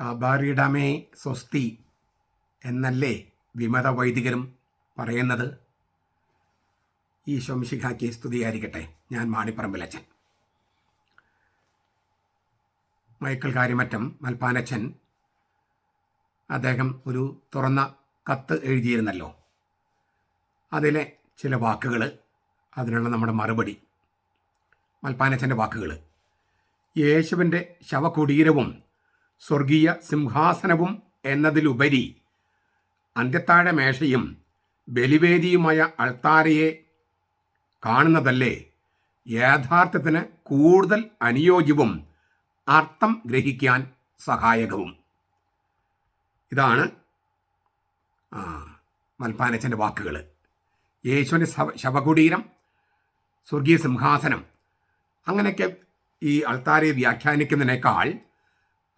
കബറിടമേ സ്വസ്തി എന്നല്ലേ വിമത വൈദികരും പറയുന്നത്? ഈ ശംശിഖാക്കി സ്തുതിയായിരിക്കട്ടെ. ഞാൻ മാണിപ്പറമ്പിലച്ചൻ മൈക്കിൾ കാര്യമറ്റം മൽപ്പാനച്ചൻ അദ്ദേഹം ഒരു തുറന്ന കത്ത് എഴുതിയിരുന്നല്ലോ. അതിലെ ചില വാക്കുകൾ അതിനുള്ള നമ്മുടെ മറുപടി. മൽപ്പാനച്ചന്റെ വാക്കുകൾ യേശുവിന്റെ ശവകുടീരവും സ്വർഗീയ സിംഹാസനവും എന്നതിലുപരി അന്ത്യത്താഴ മേശയും ബലിവേദിയുമായ അൾത്താരയെ കാണുന്നതല്ലേ? യാഥാർത്ഥ്യത്തിന് കൂടുതൽ അനുയോജ്യവും അർത്ഥം ഗ്രഹിക്കാൻ സഹായകവും. ഇതാണ് മൽപ്പാനച്ചന്റെ വാക്കുകൾ യേശുവിന്റെ ശവ ശവകുടീരം സ്വർഗീയ സിംഹാസനം. അങ്ങനെയൊക്കെ ഈ അൾത്താരയെ വ്യാഖ്യാനിക്കുന്നതിനേക്കാൾ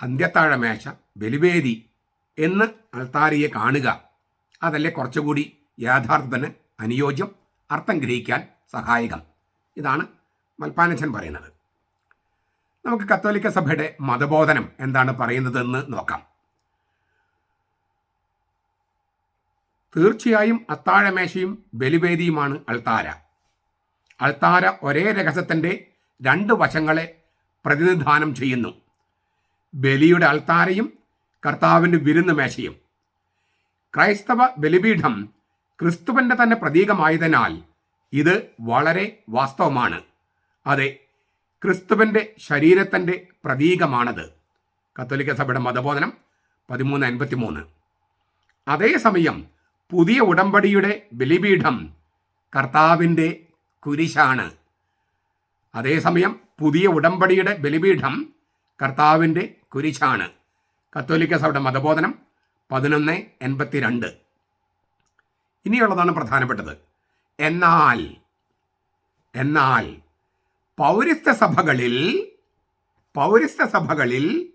അന്ത്യത്താഴ മേശ ബലിവേദി എന്ന് അൾത്താരിയെ കാണുക. അതല്ലേ കുറച്ചുകൂടി യാഥാർത്ഥ്യത്തിന് അനുയോജ്യം അർത്ഥം ഗ്രഹിക്കാൻ സഹായകം. ഇതാണ് മൽപ്പാനച്ചൻ പറയുന്നത്. നമുക്ക് കത്തോലിക്ക സഭയുടെ മതബോധനം എന്താണ് പറയുന്നതെന്ന് നോക്കാം. തീർച്ചയായും അത്താഴമേശയും ബലിവേദിയുമാണ് അൾത്താര. അൾത്താര ഒരേ രഹസ്യത്തിന്റെ രണ്ട് വശങ്ങളെ പ്രതിനിധാനം ചെയ്യുന്നു. ബലിയുടെ അൾത്താരയും കർത്താവിന്റെ വിരുന്ന് മേശയും. ക്രൈസ്തവ ബലിപീഠം ക്രിസ്തുവിന്റെ തന്നെ പ്രതീകമായതിനാൽ ഇത് വളരെ വാസ്തവമാണ്. അതെ ക്രിസ്തുവിന്റെ ശരീരത്തിന്റെ പ്രതീകമാണത്. കത്തോലിക്ക സഭയുടെ മതബോധനം പതിമൂന്ന് അൻപത്തി മൂന്ന് അതേസമയം പുതിയ ഉടമ്പടിയുടെ ബലിപീഠം കർത്താവിന്റെ കുരിശാണ്. അതേസമയം പുതിയ ഉടമ്പടിയുടെ ബലിപീഠം കർത്താവിന്റെ കുരിശാണ്. കത്തോലിക്ക സഭയുടെ മതബോധനം പതിനൊന്ന് എൺപത്തിരണ്ട്. ഇനിയുള്ളതാണ് പ്രധാനപ്പെട്ടത്. എന്നാൽ എന്നാൽ പൗരസ്ത്യ സഭകളിൽ പൗരസ്ത്യ സഭകളിൽ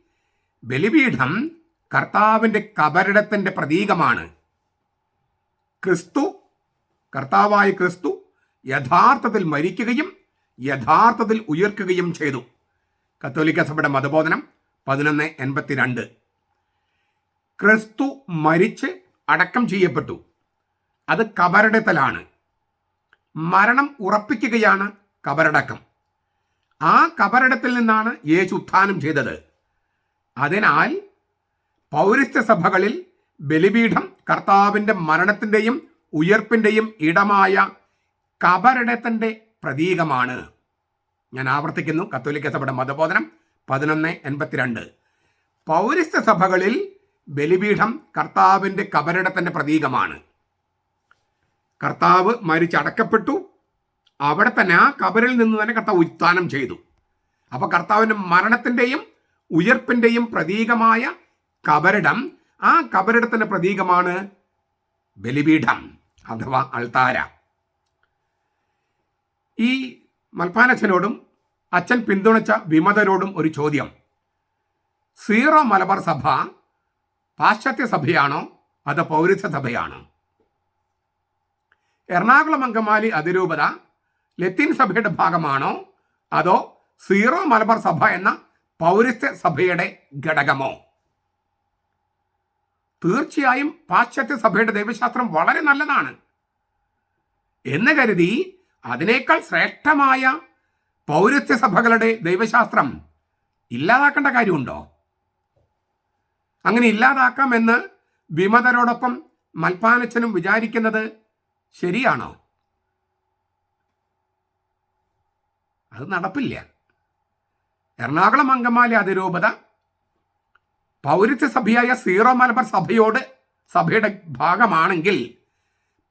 ബലിപീഠം കർത്താവിന്റെ കബരിടത്തിന്റെ പ്രതീകമാണ്. ക്രിസ്തു കർത്താവായ ക്രിസ്തു യഥാർത്ഥത്തിൽ മരിക്കുകയും യഥാർത്ഥത്തിൽ ഉയർക്കുകയും ചെയ്തു. കത്തോലിക്ക സഭയുടെ മതബോധനം പതിനൊന്ന് എൺപത്തിരണ്ട്. ക്രിസ്തു മരിച്ച് അടക്കം ചെയ്യപ്പെട്ടു. അത് കബറടത്തലാണ് മരണം ഉറപ്പിക്കുകയാണ് കബറടക്കം ആ കബറടത്തിൽ നിന്നാണ് യേശു ഉത്ഥാനം ചെയ്തത്. അതിനാൽ പൗരസ്ത്യ സഭകളിൽ ബലിപീഠം കർത്താവിന്റെ മരണത്തിന്റെയും ഉയർപ്പിന്റെയും ഇടമായ കബറിടത്തിന്റെ പ്രതീകമാണ്. ഞാൻ ആവർത്തിക്കുന്നു. കത്തോലിക്ക സഭയുടെ മതബോധനം പതിനൊന്ന് എൺപത്തിരണ്ട്. പൗരസ്ത്യ സഭകളിൽ ബലിപീഠം കർത്താവിന്റെ കബരിടത്തിന്റെ പ്രതീകമാണ്. കർത്താവ് മരിച്ചടക്കപ്പെട്ടു അവിടെ തന്നെ ആ കബറിൽ നിന്ന് തന്നെ കർത്താവ് ഉത്ഥാനം ചെയ്തു. അപ്പോൾ കർത്താവിന്റെ മരണത്തിന്റെയും ഉയർപ്പിന്റെയും പ്രതീകമായ കബരിടം ആ കബരിടത്തിന്റെ പ്രതീകമാണ് ബലിപീഠം അഥവാ അൾത്താര. ഈ മൽപ്പാനച്ഛനോടും അച്ഛൻ പിന്തുണച്ച വിമതരോടും ഒരു ചോദ്യം. സീറോ മലബാർ സഭ പാശ്ചാത്യ സഭയാണോ അതോ പൗരസ്ത്യ സഭയാണോ? എറണാകുളം അങ്കമാലി അതിരൂപത ലത്തീൻ സഭയുടെ ഭാഗമാണോ അതോ സീറോ മലബാർ സഭ എന്ന പൗരസ്ത്യ സഭയുടെ ഘടകമോ? തീർച്ചയായും പാശ്ചാത്യ സഭയുടെ ദൈവശാസ്ത്രം വളരെ നല്ലതാണ്. എന്ന് കരുതി അതിനേക്കാൾ ശ്രേഷ്ഠമായ പൗരത്യ സഭകളുടെ ദൈവശാസ്ത്രം ഇല്ലാതാക്കേണ്ട കാര്യമുണ്ടോ? അങ്ങനെ ഇല്ലാതാക്കാമെന്ന് വിമതരോടൊപ്പം മൽപ്പാനച്ചനും വിചാരിക്കുന്നത് ശരിയാണോ? അത് നടപ്പില്ല. എറണാകുളം അങ്കമാലി അതിരൂപത പൗരസ്ത്യ സഭയായ സീറോ മലബാർ സഭയോട് സഭയുടെ ഭാഗമാണെങ്കിൽ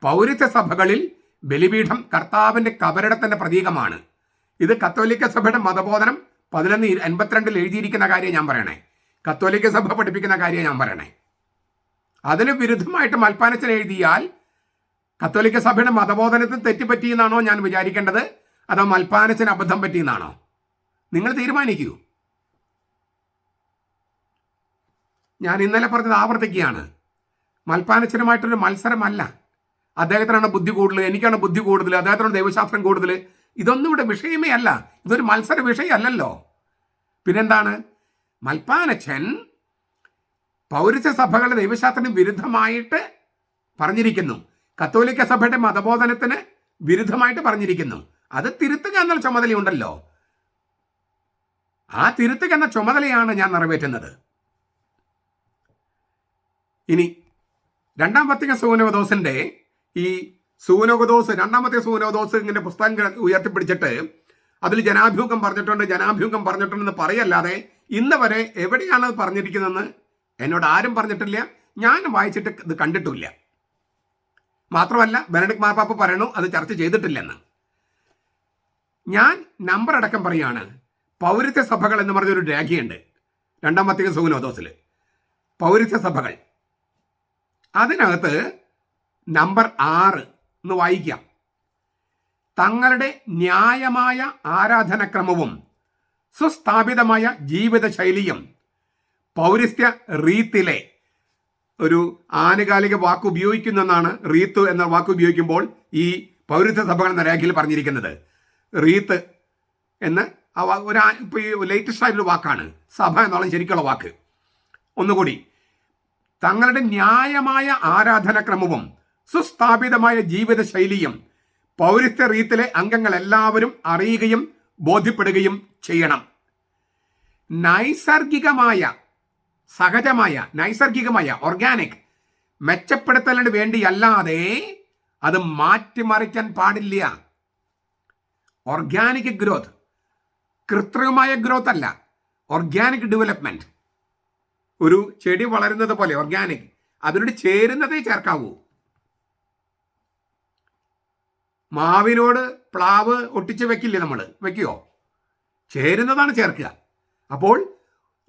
പൗരത്യ സഭകളിൽ ബലിപീഠം കർത്താവിന്റെ കബരടത്തിന്റെ പ്രതീകമാണ്. ഇത് കത്തോലിക്ക സഭയുടെ മതബോധനം പതിനൊന്ന് എൺപത്തിരണ്ടിൽ എഴുതിയിരിക്കുന്ന കാര്യം ഞാൻ പറയണേ. കത്തോലിക്ക സഭ പഠിപ്പിക്കുന്ന കാര്യം ഞാൻ പറയണേ. അതിന് വിരുദ്ധമായിട്ട് മൽപ്പാനച്ചൻ എഴുതിയാൽ കത്തോലിക്ക സഭയുടെ മതബോധനത്തിൽ തെറ്റുപറ്റിയെന്നാണോ ഞാൻ വിചാരിക്കേണ്ടത്? അതോ മൽപ്പാനച്ചൻ അബദ്ധം പറ്റിയെന്നാണോ നിങ്ങൾ തീരുമാനിക്കൂ. ഞാൻ ഇന്നലെ പറഞ്ഞത് ആവർത്തിക്കുകയാണ്. മൽപ്പാനച്ചനുമായിട്ടൊരു മത്സരമല്ല. അദ്ദേഹത്തിനാണ് ബുദ്ധി കൂടുതൽ എനിക്കാണ് ബുദ്ധി കൂടുതൽ അദ്ദേഹത്തിനാണ് ദൈവശാസ്ത്രം കൂടുതൽ. ഇതൊന്നും ഇവിടെ വിഷയമേ അല്ല. ഇതൊരു മത്സര വിഷയമല്ലല്ലോ. പിന്നെന്താണ്? മൽപ്പാനച്ഛൻ പൗരസ്യ സഭകളുടെ ദൈവശാസ്ത്രത്തിന് വിരുദ്ധമായിട്ട് പറഞ്ഞിരിക്കുന്നു. കത്തോലിക്ക സഭയുടെ മതബോധനത്തിന് വിരുദ്ധമായിട്ട് പറഞ്ഞിരിക്കുന്നു. അത് തിരുത്തുക എന്നുള്ള ചുമതലയുണ്ടല്ലോ. ആ തിരുത്തുക എന്ന ചുമതലയാണ് ഞാൻ നിറവേറ്റുന്നത്. ഇനി രണ്ടാം പത്തിക സൂനോദോസിന്റെ ഈ സൂനോഗദോസ് രണ്ടാമത്തെ സൂനോദോസ് ഇങ്ങനെ പുസ്തകം ഉയർത്തിപ്പിടിച്ചിട്ട് അതിൽ ജനാഭ്യൂഹം പറഞ്ഞിട്ടുണ്ട് ജനാഭ്യൂഹം പറഞ്ഞിട്ടുണ്ടെന്ന് പറയല്ലാതെ ഇന്ന് വരെ എവിടെയാണ് അത് പറഞ്ഞിരിക്കുന്നതെന്ന് എന്നോട് ആരും പറഞ്ഞിട്ടില്ല. ഞാൻ വായിച്ചിട്ട് ഇത് കണ്ടിട്ടില്ല മാത്രമല്ല ബെനഡിക് മാർപ്പാപ്പ് പറയണു അത് ചർച്ച ചെയ്തിട്ടില്ലെന്ന്. ഞാൻ നമ്പർ അടക്കം പറയാണ്. പൗരത്യ സഭകൾ എന്ന് പറഞ്ഞൊരു രേഖയുണ്ട് രണ്ടാമത്തെ സൂനോദോസിൽ പൗരത്യ സഭകൾ. അതിനകത്ത് നമ്പർ ആറ് എന്ന് വായിക്കാം. തങ്ങളുടെ ന്യായമായ ആരാധനക്രമവും സുസ്ഥാപിതമായ ജീവിതശൈലിയും പൗരസ്ത്യ റീത്തിലെ ഒരു ആനുകാലിക വാക്ക് ഉപയോഗിക്കുന്നെന്നാണ് റീത്ത് എന്ന വാക്ക് ഉപയോഗിക്കുമ്പോൾ ഈ പൗരത്വ സഭകൾ എന്ന രേഖയിൽ പറഞ്ഞിരിക്കുന്നത്. റീത്ത് എന്ന് ഒരു ഇപ്പോൾ ഇപ്പൊ ഈ ലേറ്റസ്റ്റ് ആയിട്ടുള്ള വാക്കാണ്. സഭ എന്നുള്ള ശരിക്കുള്ള വാക്ക്. ഒന്നുകൂടി തങ്ങളുടെ ന്യായമായ ആരാധനക്രമവും സുസ്ഥാപിതമായ ജീവിതശൈലിയും പൗരസ്ത്യ റീത്തിലെ അംഗങ്ങൾ എല്ലാവരും അറിയുകയും ബോധ്യപ്പെടുകയും ചെയ്യണം. നൈസർഗികമായ സഹജമായ നൈസർഗികമായ ഓർഗാനിക് മെച്ചപ്പെടുത്തലിന് വേണ്ടിയല്ലാതെ അത് മാറ്റിമറിക്കാൻ പാടില്ല. ഓർഗാനിക് ഗ്രോത്ത് കൃത്രിമമായ ഗ്രോത്ത് അല്ല. ഓർഗാനിക് ഡെവലപ്മെന്റ് ഒരു ചെടി വളരുന്നത് പോലെ ഓർഗാനിക് അതിനോട് ചേരുന്നതേ ചേർക്കാവൂ. മാവിനോട് പ്ലാവ് ഒട്ടിച്ച് വെക്കില്ലേ നമ്മൾ വെക്കുകയോ ചേരുന്നതാണ് ചേർക്കുക. അപ്പോൾ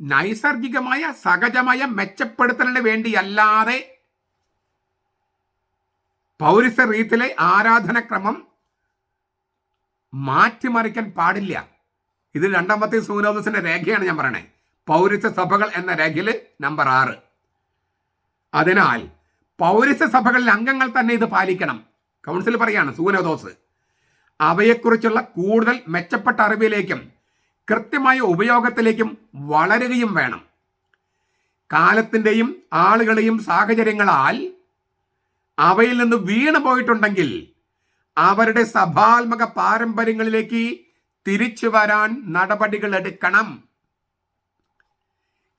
നൈസർഗികമായ സഹജമായ മെച്ചപ്പെടുത്തലിന് വേണ്ടിയല്ലാതെ പൗരസ റീത്തിലെ ആരാധനക്രമം മാറ്റിമറിക്കാൻ പാടില്ല. ഇത് രണ്ടാമത്തെ സൂനോദസിന്റെ രേഖയാണ് ഞാൻ പറയണേ. പൗരസ സഭകൾ എന്ന രേഖയിൽ നമ്പർ ആറ്. അതിനാൽ പൗരസ സഭകളിലെ അംഗങ്ങൾ തന്നെ ഇത് പാലിക്കണം. കൗൺസിൽ പറയാണ് സൂനോദോസ് അവയെക്കുറിച്ചുള്ള കൂടുതൽ മെച്ചപ്പെട്ട അറിവിലേക്കും കൃത്യമായ ഉപയോഗത്തിലേക്കും വളരുകയും വേണം. കാലത്തിന്റെയും ആളുകളെയും സാഹചര്യങ്ങളാൽ അവയിൽ നിന്ന് വീണു പോയിട്ടുണ്ടെങ്കിൽ അവരുടെ സഭാത്മക പാരമ്പര്യങ്ങളിലേക്ക് തിരിച്ചു വരാൻ നടപടികൾ എടുക്കണം.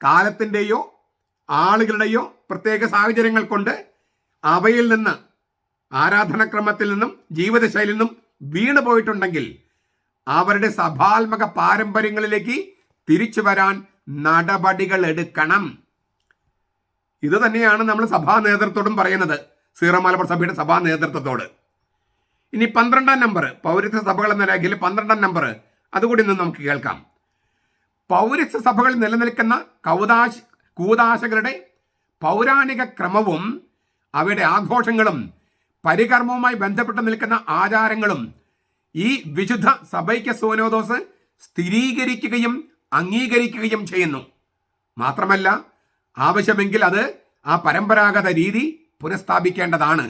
കാലത്തിന്റെയോ ആളുകളുടെയോ പ്രത്യേക സാഹചര്യങ്ങൾ കൊണ്ട് അവയിൽ നിന്ന് ആരാധനക്രമത്തിൽ നിന്നും ജീവിതശൈലിയിൽ നിന്നും വീണു പോയിട്ടുണ്ടെങ്കിൽ അവരുടെ സഭാത്മക പാരമ്പര്യങ്ങളിലേക്ക് തിരിച്ചു വരാൻ നടപടികൾ എടുക്കണം. ഇത് തന്നെയാണ് നമ്മൾ സഭാ നേതൃത്വത്തോടും പറയുന്നത് സീറോ മലബാർ സഭയുടെ സഭാ നേതൃത്വത്തോട്. ഇനി പന്ത്രണ്ടാം നമ്പർ പൗരത്വ സഭകൾ എന്ന രേഖയിൽ പന്ത്രണ്ടാം നമ്പർ അതുകൂടി ഇന്ന് നമുക്ക് കേൾക്കാം. പൗരത്വ സഭകൾ നിലനിൽക്കുന്ന കൗതാശ കൂതാശകളുടെ പൗരാണിക ക്രമവും അവയുടെ ആഘോഷങ്ങളും പരികർമ്മവുമായി ബന്ധപ്പെട്ട് നിൽക്കുന്ന ആചാരങ്ങളും ഈ വിശുദ്ധ സഭയ്ക്ക് സോനോദോസ് സ്ഥിരീകരിക്കുകയും അംഗീകരിക്കുകയും ചെയ്യുന്നു. മാത്രമല്ല ആവശ്യമെങ്കിൽ അത് ആ പരമ്പരാഗത രീതി പുനഃസ്ഥാപിക്കേണ്ടതാണ്.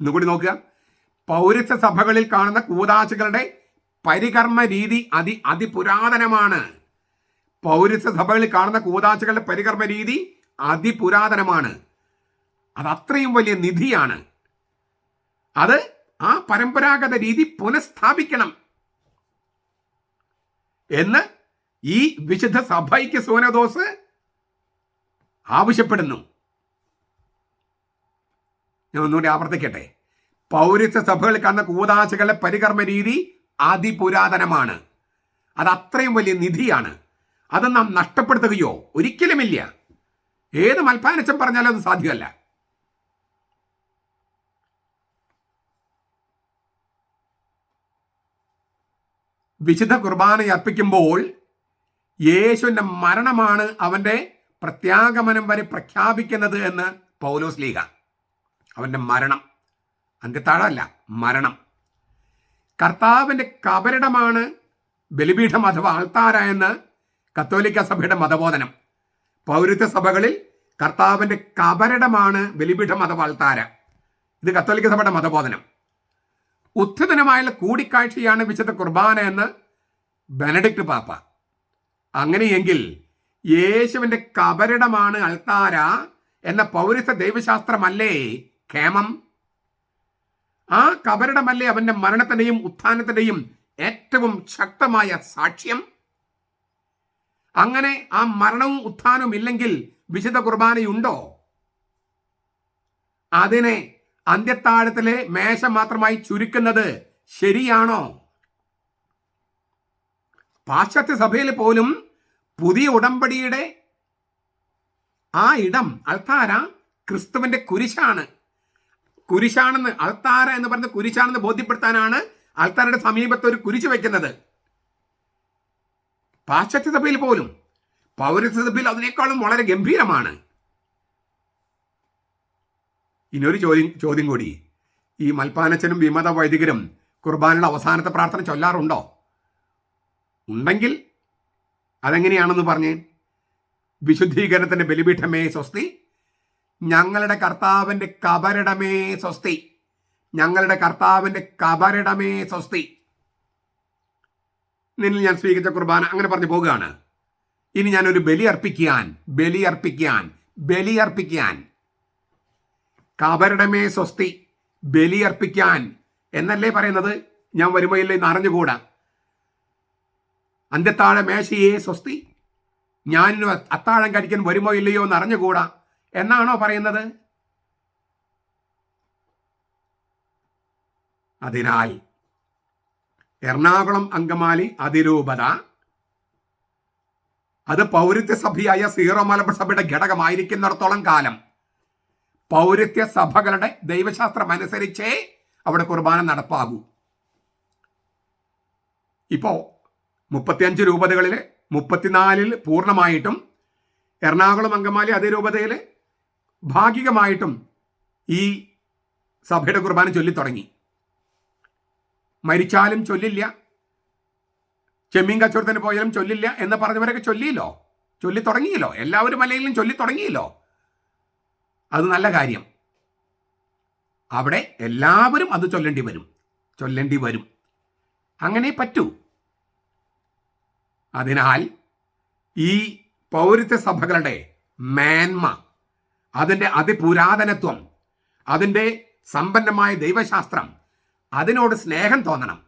ഒന്നുകൂടി നോക്കുക. പൗരസ്യ സഭകളിൽ കാണുന്ന കൂതാശകളുടെ പരികർമ്മ രീതി അതി അതിപുരാതനമാണ്. പൗരസ്യ സഭകളിൽ കാണുന്ന കൂതാശകളുടെ പരികർമ്മ രീതി അതിപുരാതനമാണ്. അത് അത്രയും വലിയ നിധിയാണ്. അത് ആ പരമ്പരാഗത രീതി പുനഃസ്ഥാപിക്കണം. എന്ന് ഈ വിശുദ്ധ സഭയ്ക്ക് സോനദോസ് ആവശ്യപ്പെടുന്നു. ഞാൻ ഒന്നുകൂടി ആവർത്തിക്കട്ടെ. പൗരത്വ സഭകൾക്ക് കാണുന്ന കൂതാശകളുടെ പരികർമ്മ രീതി അതിപുരാതനമാണ്. അത് അത്രയും വലിയ നിധിയാണ്. അത് നാം നഷ്ടപ്പെടുത്തുകയോ ഒരിക്കലുമില്ല. ഏത് മൽപ്പാനച്ചം പറഞ്ഞാലും അത് സാധ്യമല്ല. വിശുദ്ധ കുർബാന അർപ്പിക്കുമ്പോൾ യേശുവിന്റെ മരണമാണ് അവന്റെ പ്രത്യാഗമനം വരെ പ്രഖ്യാപിക്കുന്നത് എന്ന് പൗലോസ് ലീഗ. അവന്റെ മരണം. അന്ത്യത്താഴമല്ല മരണം. കർത്താവിന്റെ കബരിടമാണ് ബലിപീഠം അഥവാ ആൾത്താര എന്ന് കത്തോലിക്ക സഭയുടെ മതബോധനം. പൗരത്വ സഭകളിൽ കർത്താവിന്റെ കബരിടമാണ് ബലിപീഠം അഥവാ ആൾത്താര. ഇത് കത്തോലിക്ക സഭയുടെ മതബോധനം. ഉത്ഥിതനുമായുള്ള കൂടിക്കാഴ്ചയാണ് വിശുദ്ധ കുർബാന എന്ന് ബെനഡിക്ട് പാപ്പ. അങ്ങനെയെങ്കിൽ യേശുവിന്റെ കബരിടമാണ് അൾത്താര എന്ന പൗരസ്ത ദൈവശാസ്ത്രമല്ലേ ക്ഷേമം? ആ കബരിടമല്ലേ അവന്റെ മരണത്തിന്റെയും ഉത്ഥാനത്തിന്റെയും ഏറ്റവും ശക്തമായ സാക്ഷ്യം? അങ്ങനെ ആ മരണവും ഉത്ഥാനവും ഇല്ലെങ്കിൽ വിശുദ്ധ കുർബാനയുണ്ടോ? അതിനെ അന്ത്യത്താഴത്തിലെ മേശ മാത്രമായി ചുരുക്കുന്നത് ശരിയാണോ? പാശ്ചാത്യ സഭയിൽ പോലും പുതിയ ഉടമ്പടിയുടെ ആ ഇടം അൾത്താര ക്രിസ്തുവിന്റെ കുരിശാണ്. കുരിശാണെന്ന് അൾത്താര എന്ന് പറഞ്ഞ കുരിശാണെന്ന് ബോധ്യപ്പെടുത്താനാണ് അൾത്താരയുടെ സമീപത്ത് ഒരു കുരിശ് വെക്കുന്നത്. പാശ്ചാത്യ സഭയിൽ പോലും പൗരസഭയിൽ സഭയിൽ അതിനേക്കാളും വളരെ ഗംഭീരമാണ്. ഇനിയൊരു ചോദ്യം ചോദ്യം കൂടി. ഈ മൽപ്പാനച്ചനും വിമത വൈദികരും കുർബാനയുടെ അവസാനത്തെ പ്രാർത്ഥന ചൊല്ലാറുണ്ടോ? ഉണ്ടെങ്കിൽ അതെങ്ങനെയാണെന്ന് പറഞ്ഞ് വിശുദ്ധീകരണത്തിന്റെ ബലിപീഠമേ സ്വസ്തി ഞങ്ങളുടെ കർത്താവിന്റെ കബരിടമേ സ്വസ്തി ഞങ്ങളുടെ കർത്താവിന്റെ കബരിടമേ സ്വസ്തി. നിന്നിൽ ഞാൻ സ്വീകരിച്ച കുർബാന അങ്ങനെ പറഞ്ഞു പോകുകയാണ് ഇനി ഞാനൊരു ബലി അർപ്പിക്കാൻ ബലി അർപ്പിക്കാൻ ബലി അർപ്പിക്കാൻ കബരിടമേ സ്വസ്തി ബലിയർപ്പിക്കാൻ എന്നല്ലേ പറയുന്നത്? ഞാൻ വരുമോ ഇല്ല എന്ന് അറിഞ്ഞുകൂടാ. അന്ത്യത്താഴ മേശയെ സ്വസ്തി ഞാൻ അത്താഴം കഴിക്കാൻ വരുമോ ഇല്ലയോ എന്ന് അറിഞ്ഞുകൂടാ. എന്നാണോ പറയുന്നത്? അതിനാൽ എറണാകുളം അങ്കമാലി അതിരൂപത അത് പൗരത്യ സഭയായ സീറോ മലബാർ സഭയുടെ ഘടകമായിരിക്കുന്നിടത്തോളം കാലം പൗരത്യ സഭകളുടെ ദൈവശാസ്ത്രം അനുസരിച്ചേ അവിടെ കുർബാന നടപ്പാകൂ. ഇപ്പോ മുപ്പത്തിയഞ്ച് രൂപതകളിൽ മുപ്പത്തിനാലിൽ പൂർണമായിട്ടും എറണാകുളം അങ്കമാലി അതേ രൂപതയിൽ ഭാഗികമായിട്ടും ഈ സഭയുടെ കുർബാന ചൊല്ലിത്തുടങ്ങി മരിച്ചാലും ചൊല്ലില്ല. ചെമ്മീൻ കച്ചവടത്തിന് പോയാലും ചൊല്ലില്ല എന്ന് പറഞ്ഞവരൊക്കെ ചൊല്ലിയില്ലോ. ചൊല്ലി തുടങ്ങിയല്ലോ. എല്ലാവരും അല്ലെങ്കിലും ചൊല്ലി തുടങ്ങിയല്ലോ. അത് നല്ല കാര്യം. അവിടെ എല്ലാവരും അത് ചൊല്ലേണ്ടി വരും. ചൊല്ലേണ്ടി വരും. അങ്ങനെ പറ്റൂ. അതിനാൽ ഈ പൗരത്വ സഭകളുടെ മേന്മ അതിന്റെ അതിപുരാതനത്വം അതിന്റെ സമ്പന്നമായ ദൈവശാസ്ത്രം അതിനോട് സ്നേഹം തോന്നണം.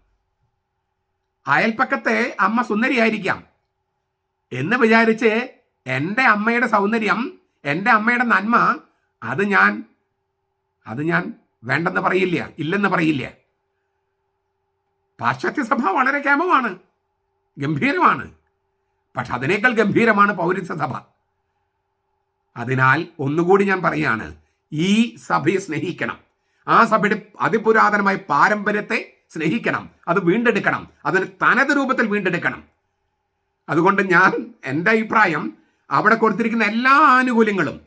അയൽപ്പക്കത്തെ അമ്മ സുന്ദരിയായിരിക്കാം എന്ന് വിചാരിച്ച് എന്റെ അമ്മയുടെ സൗന്ദര്യം എന്റെ അമ്മയുടെ നന്മ അത് ഞാൻ അത് ഞാൻ വേണ്ടെന്ന് പറയില്ല ഇല്ലെന്ന് പറയില്ല. പാശ്ചാത്യ സഭ വളരെ കേമമാണ് ഗംഭീരമാണ്. പക്ഷെ അതിനേക്കാൾ ഗംഭീരമാണ് പൗരത്വ സഭ. അതിനാൽ ഒന്നുകൂടി ഞാൻ പറയാണ് ഈ സഭയെ സ്നേഹിക്കണം. ആ സഭയുടെ അതിപുരാതനമായ പാരമ്പര്യത്തെ സ്നേഹിക്കണം. അത് വീണ്ടെടുക്കണം. അതിന് തനത് രൂപത്തിൽ വീണ്ടെടുക്കണം. അതുകൊണ്ട് ഞാൻ എന്റെ അഭിപ്രായം അവിടെ കൊടുത്തിരിക്കുന്ന എല്ലാ ആനുകൂല്യങ്ങളും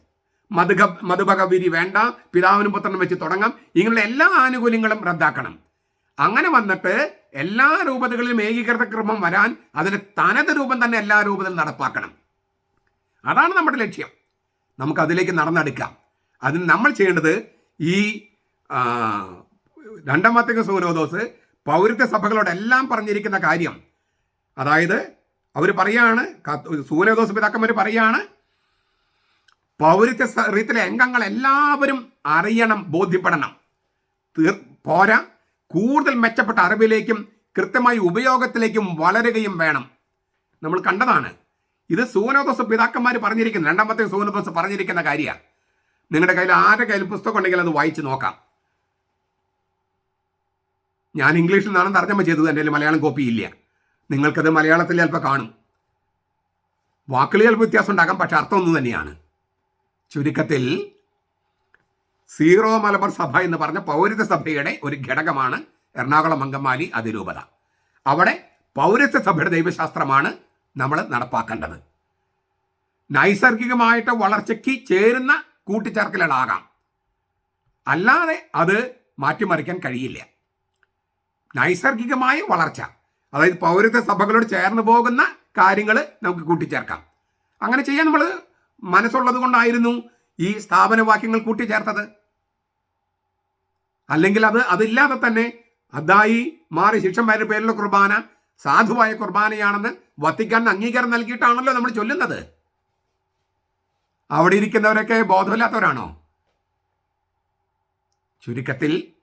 മധുക മധുഭഗവിരി വേണ്ട പിതാവിനും പുത്രനും വെച്ച് തുടങ്ങാം. ഇങ്ങനെയുള്ള എല്ലാ ആനുകൂല്യങ്ങളും റദ്ദാക്കണം. അങ്ങനെ വന്നിട്ട് എല്ലാ രൂപതകളിലും ഏകീകൃത ക്രമം വരാൻ അതിന് തനത് രൂപം തന്നെ എല്ലാ രൂപത്തിലും നടപ്പാക്കണം. അതാണ് നമ്മുടെ ലക്ഷ്യം. നമുക്ക് അതിലേക്ക് നടന്നെടുക്കാം. അതിന് നമ്മൾ ചെയ്യേണ്ടത് ഈ രണ്ടാം വാർത്തക സൂനോദോസ് പൗരത്യ സഭകളോടെല്ലാം പറഞ്ഞിരിക്കുന്ന കാര്യം. അതായത് അവർ പറയാണ് സൂര്യോദോസ് പിതാക്കന്മാർ പറയാണ് പൗരത്യ റീത്തിലെ അംഗങ്ങൾ എല്ലാവരും അറിയണം ബോധ്യപ്പെടണം. പോരാ. കൂടുതൽ മെച്ചപ്പെട്ട അറിവിലേക്കും കൃത്യമായി ഉപയോഗത്തിലേക്കും വളരുകയും വേണം. നമ്മൾ കണ്ടതാണ്. ഇത് സൂനോദോസ് പിതാക്കന്മാർ പറഞ്ഞിരിക്കുന്ന. രണ്ടാമത്തെ സൂനോദോസ് പറഞ്ഞിരിക്കുന്ന കാര്യമാണ് നിങ്ങളുടെ കയ്യിൽ ആരുടെ കയ്യിൽ പുസ്തകം ഉണ്ടെങ്കിൽ അത് വായിച്ചു നോക്കാം. ഞാൻ ഇംഗ്ലീഷിൽ നിന്നാണ് തർജമ ചെയ്തത്. എന്റെ മലയാളം കോപ്പി ഇല്ല. നിങ്ങൾക്കത് മലയാളത്തിൽ ചിലപ്പോൾ കാണും. വാക്കുകൾ ചിലപ്പോൾ വ്യത്യാസം ഉണ്ടാകാം പക്ഷെ അർത്ഥം ഒന്ന് തന്നെയാണ്. ചുരുക്കത്തിൽ സീറോ മലബാർ സഭ എന്ന് പറഞ്ഞ പൗരത്വ സഭയുടെ ഒരു ഘടകമാണ് എറണാകുളം അങ്കമാലി അതിരൂപത. അവിടെ പൗരത്വ സഭയുടെ ദൈവശാസ്ത്രമാണ് നമ്മൾ നടപ്പാക്കേണ്ടത്. നൈസർഗികമായിട്ട് വളർച്ചയ്ക്ക് ചേരുന്ന കൂട്ടിച്ചേർക്കലുകളാകാം അല്ലാതെ അത് മാറ്റിമറിക്കാൻ കഴിയില്ല. നൈസർഗികമായ വളർച്ച അതായത് പൗരത്വ സഭകളോട് ചേർന്ന് പോകുന്ന കാര്യങ്ങൾ നമുക്ക് കൂട്ടിച്ചേർക്കാം. അങ്ങനെ ചെയ്യാൻ നമ്മൾ മനസ്സുള്ളത് കൊണ്ടായിരുന്നു ഈ സ്ഥാപനവാക്യങ്ങൾ കൂട്ടിച്ചേർത്തത്. അല്ലെങ്കിൽ അത് അതില്ലാതെ തന്നെ അതായി മാറി ശിക്ഷന്മാരുടെ പേരിലുള്ള കുർബാന സാധുവായ കുർബാനയാണെന്ന് വത്തിക്കാൻ അംഗീകാരം നൽകിയിട്ടാണല്ലോ നമ്മൾ ചൊല്ലുന്നത്. അവിടെ ഇരിക്കുന്നവരൊക്കെ ബോധമില്ലാത്തവരാണോ? ചുരുക്കത്തിൽ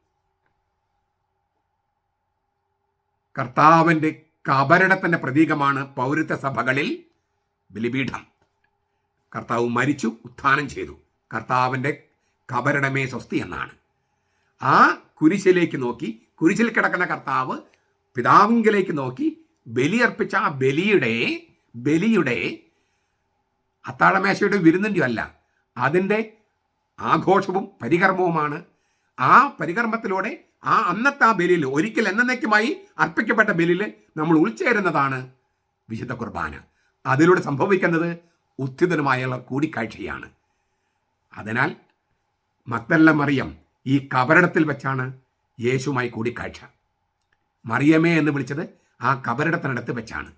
കർത്താവിന്റെ കബരടത്തിന്റെ പ്രതീകമാണ് പൗരത്വ സഭകളിൽ ബലിപീഠം. കർത്താവ് മരിച്ചു ഉത്ഥാനം ചെയ്തു. കർത്താവിന്റെ കബരടമേ സ്വസ്തി എന്നാണ്. ആ കുരിശിലേക്ക് നോക്കി കുരിശിൽ കിടക്കുന്ന കർത്താവ് പിതാവിങ്കിലേക്ക് നോക്കി ബലിയർപ്പിച്ച ആ ബലിയുടെ ബലിയുടെ അത്താഴമേശയുടെ വിരുന്നിന്റെ അല്ല അതിന്റെ ആഘോഷവും പരികർമ്മവുമാണ്. ആ പരികർമ്മത്തിലൂടെ ആ അന്നത്തെ ആ ബലിയിൽ ഒരിക്കൽ എന്നേക്കുമായി അർപ്പിക്കപ്പെട്ട ബലിയിൽ നമ്മൾ ഉൾച്ചേരുന്നതാണ് വിശുദ്ധ കുർബാന. അതിലൂടെ സംഭവിക്കുന്നത് ഉത്തിതനുമായുള്ള കൂടിക്കാഴ്ചയാണ്. അതിനാൽ മക്തല്ല മറിയം ഈ കബറിടത്തിൽ വെച്ചാണ് യേശുമായി കൂടിക്കാഴ്ച. മറിയമേ എന്ന് വിളിച്ചത് ആ കബറിടത്തിനടുത്ത് വെച്ചാണ്.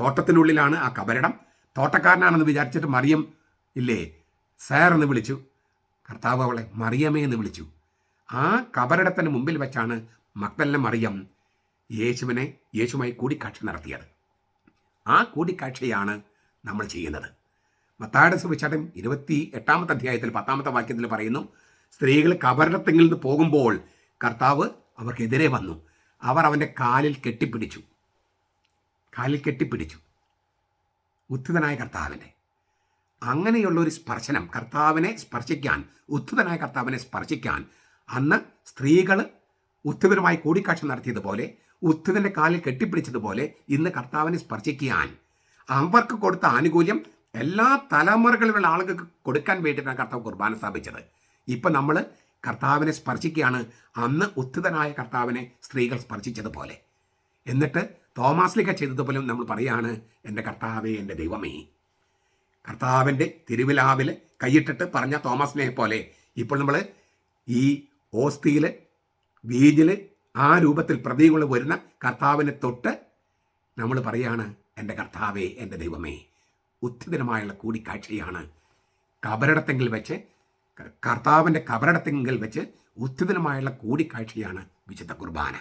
തോട്ടത്തിനുള്ളിലാണ് ആ കബറിടം തോട്ടക്കാരനാണെന്ന് വിചാരിച്ചിട്ട് മറിയം ഇല്ലേ സാർ എന്ന് വിളിച്ചു. കർത്താവ് അവളെ മറിയമേ എന്ന് വിളിച്ചു. ആ കബറിടത്തിന് മുമ്പിൽ വെച്ചാണ് മക്തല്ല മറിയം യേശുവിനെ യേശുമായി കൂടിക്കാഴ്ച നടത്തിയത്. ആ കൂടിക്കാഴ്ചയാണ് നമ്മൾ ചെയ്യുന്നത്. മത്തായുടെ സുവിശേഷം ഇരുപത്തി എട്ടാമത്തെ അധ്യായത്തിൽ പത്താമത്തെ വാക്യത്തിൽ പറയുന്നു സ്ത്രീകൾ കബറിടത്തെങ്കിൽ നിന്ന് പോകുമ്പോൾ കർത്താവ് അവർക്കെതിരെ വന്നു. അവർ അവന്റെ കാലിൽ കെട്ടിപ്പിടിച്ചു. കാലിൽ കെട്ടിപ്പിടിച്ചു. ഉത്ഥിതനായ കർത്താവിനെ. അങ്ങനെയുള്ള ഒരു സ്പർശനം കർത്താവിനെ സ്പർശിക്കാൻ ഉത്ഥിതനായ കർത്താവിനെ സ്പർശിക്കാൻ അന്ന് സ്ത്രീകൾ ഉത്ഥിതരുമായി കൂടിക്കാഴ്ച നടത്തിയതുപോലെ ഉത്ഥിതന്റെ കാലിൽ കെട്ടിപ്പിടിച്ചതുപോലെ ഇന്ന് കർത്താവിനെ സ്പർശിക്കാൻ അവർക്ക് കൊടുത്ത ആനുകൂല്യം എല്ലാ തലമുറകളിലുള്ള ആളുകൾക്ക് കൊടുക്കാൻ വേണ്ടിയിട്ടാണ് കർത്താവ് കുർബാന സ്ഥാപിച്ചത്. ഇപ്പം നമ്മൾ കർത്താവിനെ സ്പർശിക്കുകയാണ്. അന്ന് ഉത്ഥിതനായ കർത്താവിനെ സ്ത്രീകൾ സ്പർശിച്ചതുപോലെ. എന്നിട്ട് തോമാസ്ലിക ചെയ്തതുപോലും നമ്മൾ പറയാണ് എന്റെ കർത്താവേ എന്റെ ദൈവമേ. കർത്താവിന്റെ തിരുവിലാവിൽ കൈയിട്ടിട്ട് പറഞ്ഞ തോമസിനെ പോലെ ഇപ്പോൾ നമ്മൾ ഈ ഓസ്തിയിൽ വീഞ്ഞിൽ ആ രൂപത്തിൽ പ്രതീകങ്ങൾ വരുന്ന കർത്താവിനെ തൊട്ട് നമ്മൾ പറയാണ് എന്റെ കർത്താവേ എന്റെ ദൈവമേ. ഉത്ഥിതരമായുള്ള കൂടിക്കാഴ്ചയാണ് കബറിടത്തെങ്കിൽ വെച്ച് കർത്താവിന്റെ കബറിടത്തെങ്കിൽ വെച്ച് ഉത്ഥിതരമായുള്ള കൂടിക്കാഴ്ചയാണ് വിശുദ്ധ കുർബാന.